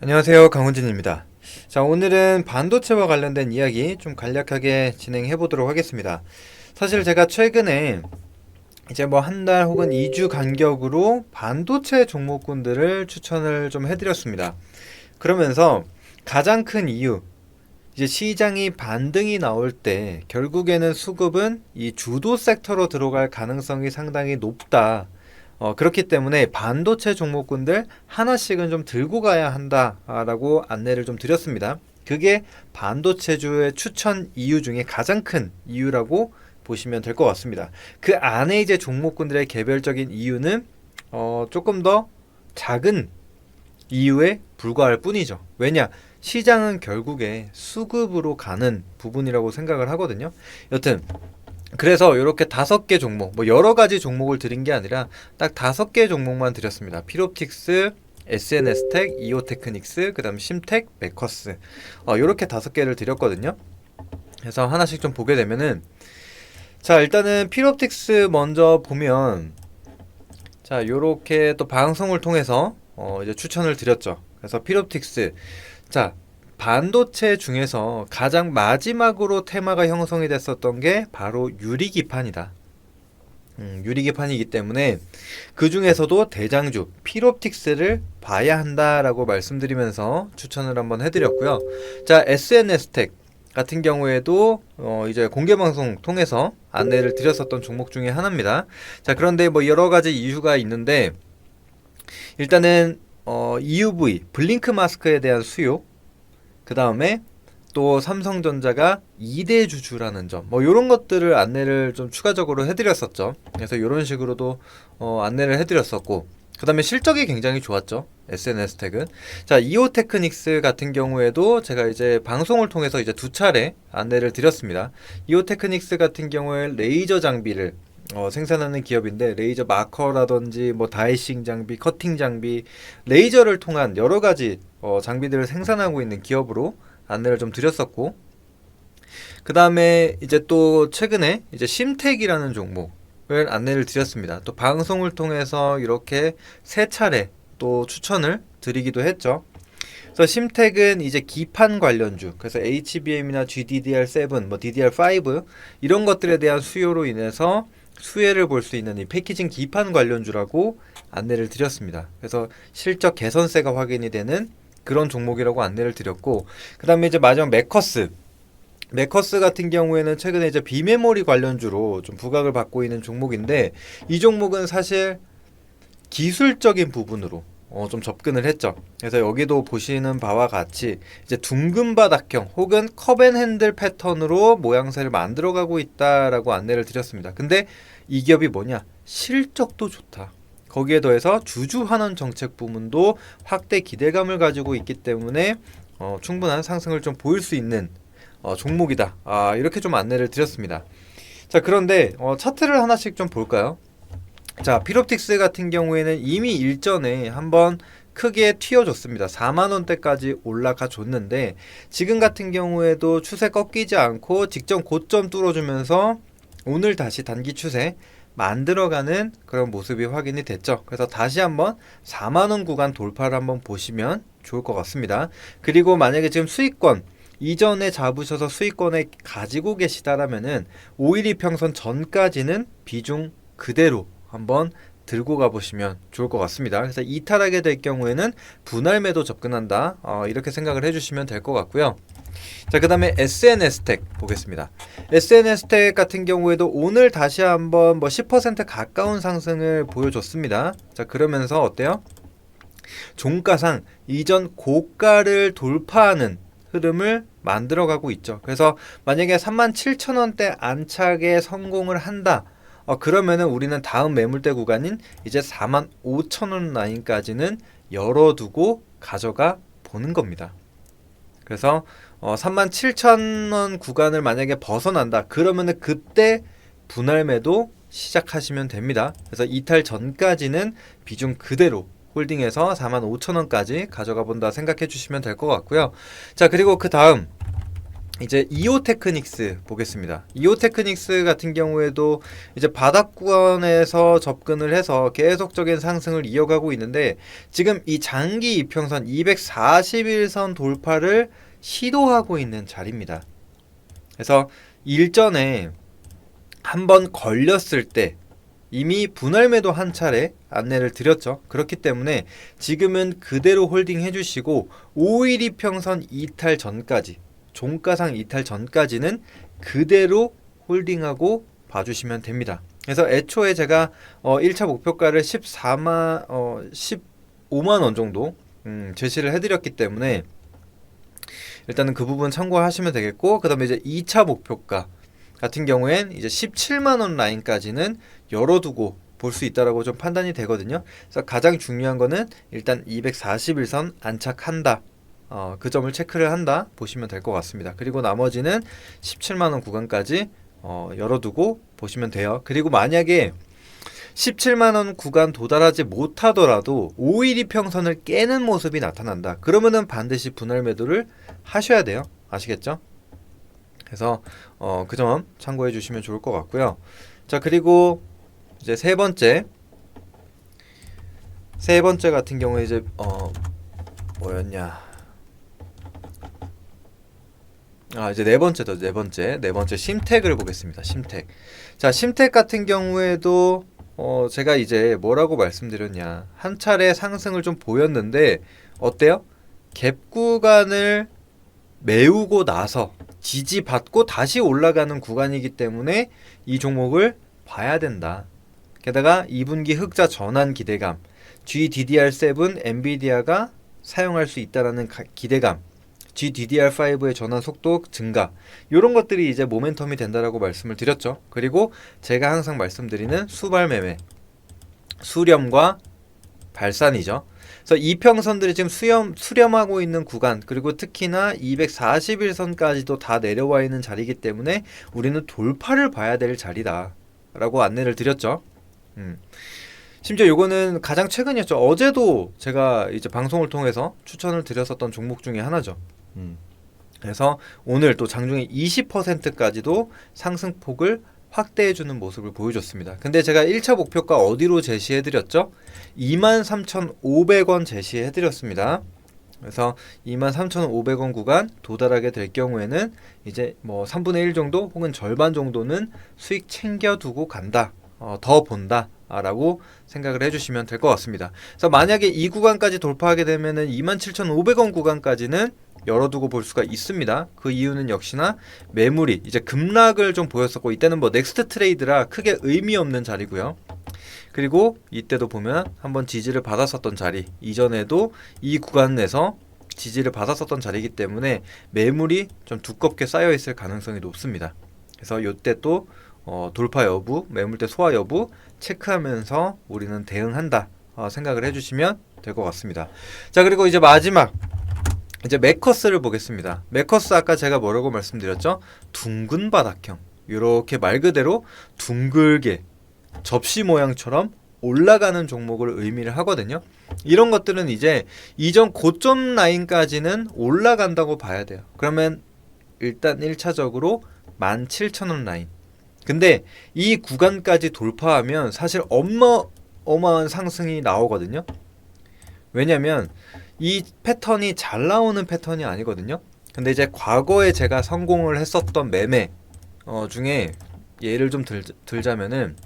안녕하세요. 강훈진입니다. 자, 오늘은 반도체와 관련된 이야기 좀 간략하게 진행해 보도록 하겠습니다. 사실 제가 최근에 이제 뭐 한 달 혹은 2주 간격으로 반도체 종목군들을 추천을 좀 해드렸습니다. 그러면서 가장 큰 이유, 이제 시장이 반등이 나올 때 결국에는 수급은 이 주도 섹터로 들어갈 가능성이 상당히 높다. 어, 그렇기 때문에 반도체 종목군들 하나씩은 좀 들고 가야 한다라고 안내를 좀 드렸습니다. 그게 반도체주의 추천 이유 중에 가장 큰 이유라고 보시면 될 것 같습니다. 그 안에 이제 종목군들의 개별적인 이유는 어, 조금 더 작은 이유에 불과할 뿐이죠. 왜냐? 시장은 결국에 수급으로 가는 부분이라고 생각을 하거든요. 여튼 그래서 이렇게 다섯 개 종목, 뭐 여러 가지 종목을 드린 게 아니라 딱 다섯 개 종목만 드렸습니다. 피롭틱스, SNS텍, 이오테크닉스, 그다음 심텍, 메커스 어, 이렇게 다섯 개를 드렸거든요. 그래서 하나씩 좀 보게 되면은 자 일단은 피롭틱스 먼저 보면 자 요렇게 또 방송을 통해서 어, 이제 추천을 드렸죠. 그래서 피롭틱스 자 반도체 중에서 가장 마지막으로 테마가 형성이 됐었던 게 바로 유리기판이다. 음, 유리기판이기 때문에 그 중에서도 대장주 피롭틱스를 봐야 한다라고 말씀드리면서 추천을 한번 해드렸고요. 자 SNS텍 같은 경우에도 어 이제 공개 방송 통해서 안내를 드렸었던 종목 중에 하나입니다. 자 그런데 뭐 여러 가지 이유가 있는데 일단은 어 EUV 블링크 마스크에 대한 수요 그 다음에 또 삼성전자가 2대 주주라는 점, 뭐 이런 것들을 안내를 좀 추가적으로 해드렸었죠. 그래서 이런 식으로도 어, 안내를 해드렸었고, 그 다음에 실적이 굉장히 좋았죠. SNS 텍은. 자, 이오테크닉스 같은 경우에도 제가 이제 방송을 통해서 이제 두 차례 안내를 드렸습니다. 이오테크닉스 같은 경우에 레이저 장비를 어, 생산하는 기업인데 레이저 마커라든지 뭐 다이싱 장비, 커팅 장비, 레이저를 통한 여러 가지 어, 장비들을 생산하고 있는 기업으로 안내를 좀 드렸었고 그 다음에 이제 또 최근에 이제 심텍이라는 종목을 안내를 드렸습니다. 또 방송을 통해서 이렇게 세 차례 또 추천을 드리기도 했죠. 그래서 심텍은 이제 기판 관련주, 그래서 HBM이나 GDDR7, 뭐 DDR5 이런 것들에 대한 수요로 인해서 수혜를 볼 수 있는 이 패키징 기판 관련주라고 안내를 드렸습니다. 그래서 실적 개선세가 확인이 되는 그런 종목이라고 안내를 드렸고 그다음에 이제 마지막 메커스 메커스 같은 경우에는 최근에 이제 비메모리 관련주로 좀 부각을 받고 있는 종목인데 이 종목은 사실 기술적인 부분으로 어, 좀 접근을 했죠. 그래서 여기도 보시는 바와 같이 이제 둥근 바닥형 혹은 컵앤핸들 패턴으로 모양새를 만들어가고 있다라고 안내를 드렸습니다. 근데 이 기업이 뭐냐? 실적도 좋다. 거기에 더해서 주주 환원 정책 부문도 확대 기대감을 가지고 있기 때문에 어, 충분한 상승을 좀 보일 수 있는 어, 종목이다. 아, 이렇게 좀 안내를 드렸습니다. 자, 그런데 어, 차트를 하나씩 좀 볼까요? 자, 피롭틱스 같은 경우에는 이미 일전에 한번 크게 튀어줬습니다. 4만 원대까지 올라가 줬는데 지금 같은 경우에도 추세 꺾이지 않고 직전 고점 뚫어주면서 오늘 다시 단기 추세 만들어가는 그런 모습이 확인이 됐죠. 그래서 다시 한번 4만 원 구간 돌파를 한번 보시면 좋을 것 같습니다. 그리고 만약에 지금 수익권 이전에 잡으셔서 수익권에 가지고 계시다라면은 5일 이평선 전까지는 비중 그대로 한번 들고 가보시면 좋을 것 같습니다. 그래서 이탈하게 될 경우에는 분할 매도 접근한다. 어, 이렇게 생각을 해주시면 될 것 같고요. 자, 그 다음에 SNS텍 보겠습니다. SNS텍 같은 경우에도 오늘 다시 한번 뭐 10% 가까운 상승을 보여줬습니다. 자, 그러면서 어때요? 종가상 이전 고가를 돌파하는 흐름을 만들어가고 있죠. 그래서 만약에 37,000원대 안착에 성공을 한다. 어, 그러면은 우리는 다음 매물대 구간인 이제 45,000원 라인까지는 열어두고 가져가 보는 겁니다. 그래서 어, 37,000원 구간을 만약에 벗어난다. 그러면은 그때 분할 매도 시작하시면 됩니다. 그래서 이탈 전까지는 비중 그대로 홀딩해서 45,000원까지 가져가 본다 생각해 주시면 될 것 같고요. 자, 그리고 그 다음 이제 이오테크닉스 보겠습니다. 이오테크닉스 같은 경우에도 이제 바닥권에서 접근을 해서 계속적인 상승을 이어가고 있는데 지금 이 장기 이평선 241선 돌파를 시도하고 있는 자리입니다. 그래서 일전에 한번 걸렸을 때 이미 분할 매도 한 차례 안내를 드렸죠. 그렇기 때문에 지금은 그대로 홀딩 해주시고 5일 이평선 이탈 전까지 종가상 이탈 전까지는 그대로 홀딩하고 봐주시면 됩니다. 그래서 애초에 제가 어 1차 목표가를 14만 어 15만 원 정도 음 제시를 해드렸기 때문에 일단은 그 부분 참고하시면 되겠고 그다음에 이제 2차 목표가 같은 경우엔 이제 17만 원 라인까지는 열어두고 볼 수 있다라고 좀 판단이 되거든요. 그래서 가장 중요한 거는 일단 241선 안착한다. 어, 그 점을 체크를 한다 보시면 될 것 같습니다. 그리고 나머지는 17만 원 구간까지 어, 열어두고 보시면 돼요. 그리고 만약에 17만 원 구간 도달하지 못하더라도 5일 이평선을 깨는 모습이 나타난다. 그러면은 반드시 분할 매도를 하셔야 돼요. 아시겠죠? 그래서 어, 그 점 참고해 주시면 좋을 것 같고요. 자 그리고 이제 세 번째 세 번째 같은 경우에 이제 어 뭐였냐 아 이제 네 번째도 네 번째. 네 번째 심택을 보겠습니다 심택. 자 심택 같은 경우에도 어 제가 이제 뭐라고 말씀드렸냐. 한 차례 상승을 좀 보였는데 어때요? 갭 구간을 메우고 나서 지지받고 다시 올라가는 구간이기 때문에 이 종목을 봐야 된다. 게다가 2분기 흑자 전환 기대감, GDDR7 엔비디아가 사용할 수 있다라는 기대감, GDDR5의 전환 속도 증가 이런 것들이 이제 모멘텀이 된다라고 말씀을 드렸죠. 그리고 제가 항상 말씀드리는 수발 매매, 수렴과 발산이죠. 그래서 이평선들이 지금 수렴 수렴하고 있는 구간 그리고 특히나 241선까지도 다 내려와 있는 자리이기 때문에 우리는 돌파를 봐야 될 자리다 라고 안내를 드렸죠. 음. 심지어 요거는 가장 최근이었죠. 어제도 제가 이제 방송을 통해서 추천을 드렸었던 종목 중에 하나죠. 음. 그래서 오늘 또 장중에 20%까지도 상승폭을 확대해주는 모습을 보여줬습니다. 근데 제가 1차 목표가 어디로 제시해드렸죠? 23,500원 제시해드렸습니다. 그래서 23,500원 구간 도달하게 될 경우에는 이제 뭐 3분의 1 정도 혹은 절반 정도는 수익 챙겨두고 간다. 어, 더 본다. 라고 생각을 해주시면 될 것 같습니다. 그래서 만약에 이 구간까지 돌파하게 되면은 27,500원 구간까지는 열어두고 볼 수가 있습니다. 그 이유는 역시나 매물이 이제 급락을 좀 보였었고 이때는 뭐 넥스트 트레이드라 크게 의미 없는 자리고요. 그리고 이때도 보면 한번 지지를 받았었던 자리 이전에도 이 구간에서 지지를 받았었던 자리이기 때문에 매물이 좀 두껍게 쌓여 있을 가능성이 높습니다. 그래서 이때 또 어, 돌파 여부, 매물대 소화 여부 체크하면서 우리는 대응한다 어, 생각을 해주시면 될 것 같습니다. 자 그리고 이제 마지막 이제 메커스를 보겠습니다. 메커스 아까 제가 뭐라고 말씀드렸죠? 둥근 바닥형. 이렇게 말 그대로 둥글게 접시 모양처럼 올라가는 종목을 의미를 하거든요. 이런 것들은 이제 이전 고점 라인까지는 올라간다고 봐야 돼요. 그러면 일단 1차적으로 17,000원 라인. 근데 이 구간까지 돌파하면 사실 어마 어마한 상승이 나오거든요. 왜냐면 이 패턴이 잘 나오는 패턴이 아니거든요. 근데 이제 과거에 제가 성공을 했었던 매매 어, 중에 예를 좀 들, 들자면은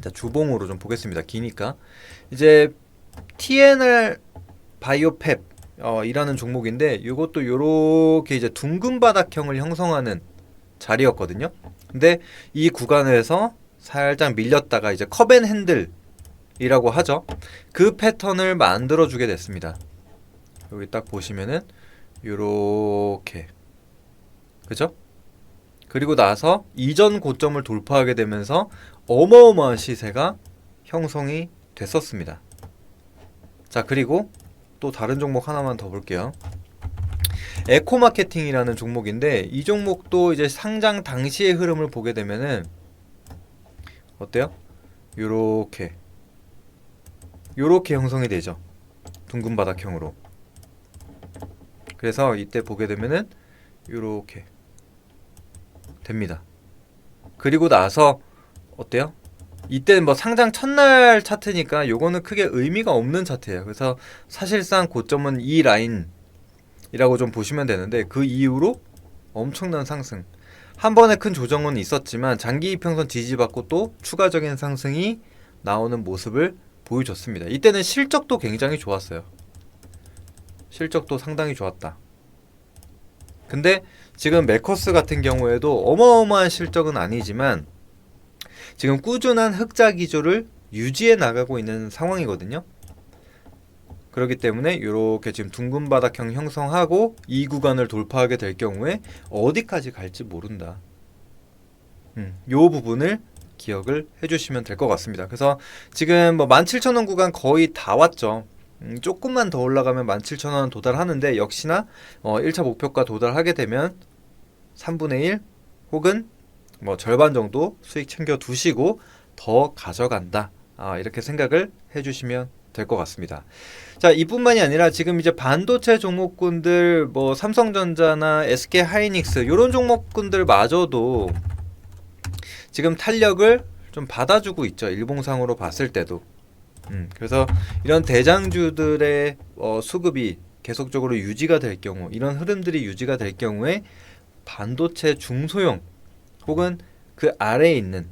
자, 주봉으로 좀 보겠습니다. 기니까 이제 TNR 바이오펩 어, 이라는 종목인데 이것도 이렇게 이제 둥근 바닥형을 형성하는 자리였거든요. 근데 이 구간에서 살짝 밀렸다가 이제 컵앤 핸들이라고 하죠. 그 패턴을 만들어 주게 됐습니다. 여기 딱 보시면은 요렇게 그죠? 그리고 나서 이전 고점을 돌파하게 되면서 어마어마한 시세가 형성이 됐었습니다. 자, 그리고 또 다른 종목 하나만 더 볼게요. 에코마케팅이라는 종목인데 이 종목도 이제 상장 당시의 흐름을 보게 되면은 어때요? 요렇게 요렇게 형성이 되죠. 둥근 바닥형으로. 그래서 이때 보게 되면은 요렇게 됩니다. 그리고 나서 어때요? 이때는 뭐 상장 첫날 차트니까 요거는 크게 의미가 없는 차트예요. 그래서 사실상 고점은 이 라인 이라고 좀 보시면 되는데 그 이후로 엄청난 상승. 한 번에 큰 조정은 있었지만 장기 이평선 지지받고 또 추가적인 상승이 나오는 모습을 보여줬습니다. 이때는 실적도 굉장히 좋았어요. 실적도 상당히 좋았다. 근데 지금 메커스 같은 경우에도 어마어마한 실적은 아니지만 지금 꾸준한 흑자 기조를 유지해 나가고 있는 상황이거든요. 그렇기 때문에 이렇게 지금 둥근 바닥형 형성하고 이 구간을 돌파하게 될 경우에 어디까지 갈지 모른다. 음, 요 부분을 기억을 해주시면 될 것 같습니다. 그래서 지금 뭐 17,000원 구간 거의 다 왔죠. 음, 조금만 더 올라가면 17,000원 도달하는데 역시나 어, 1차 목표가 도달하게 되면 3분의 1 혹은 뭐 절반 정도 수익 챙겨 두시고 더 가져간다. 아, 이렇게 생각을 해주시면 될 것 같습니다. 자, 이뿐만이 아니라 지금 이제 반도체 종목군들 뭐 삼성전자나 SK 하이닉스 이런 종목군들 마저도 지금 탄력을 좀 받아주고 있죠. 일봉상으로 봤을 때도. 음, 그래서 이런 대장주들의 어, 수급이 계속적으로 유지가 될 경우, 이런 흐름들이 유지가 될 경우에 반도체 중소형 혹은 그 아래에 있는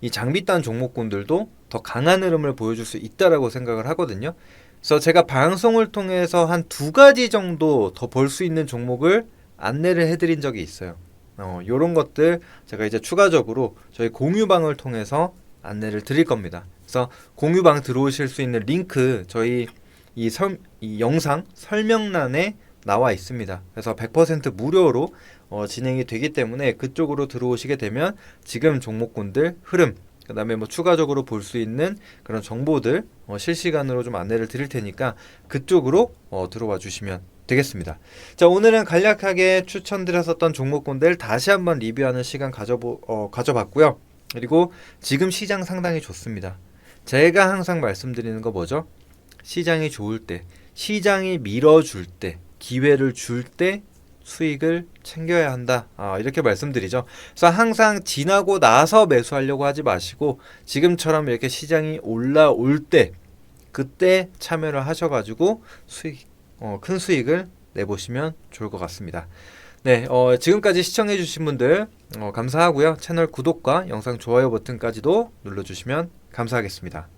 이 장비단 종목군들도 더 강한 흐름을 보여줄 수 있다라고 생각을 하거든요. 그래서 제가 방송을 통해서 한 두 가지 정도 더 볼 수 있는 종목을 안내를 해드린 적이 있어요. 어, 요런 것들 제가 이제 추가적으로 저희 공유방을 통해서 안내를 드릴 겁니다. 그래서 공유방 들어오실 수 있는 링크 저희 이, 설, 이 영상 설명란에 나와 있습니다. 그래서 100% 무료로 어, 진행이 되기 때문에 그쪽으로 들어오시게 되면 지금 종목군들 흐름 그 다음에 뭐 추가적으로 볼 수 있는 그런 정보들 어, 실시간으로 좀 안내를 드릴 테니까 그쪽으로 어, 들어와 주시면 되겠습니다. 자 오늘은 간략하게 추천드렸었던 종목군들 다시 한번 리뷰하는 시간 가져보, 어, 가져봤고요. 그리고 지금 시장 상당히 좋습니다. 제가 항상 말씀드리는 거 뭐죠? 시장이 좋을 때, 시장이 밀어줄 때, 기회를 줄 때 수익을 챙겨야 한다. 아, 이렇게 말씀드리죠. 그래서 항상 지나고 나서 매수하려고 하지 마시고 지금처럼 이렇게 시장이 올라올 때 그때 참여를 하셔가지고 수익 어, 큰 수익을 내보시면 좋을 것 같습니다. 네, 어, 지금까지 시청해주신 분들 어, 감사하고요. 채널 구독과 영상 좋아요 버튼까지도 눌러주시면 감사하겠습니다.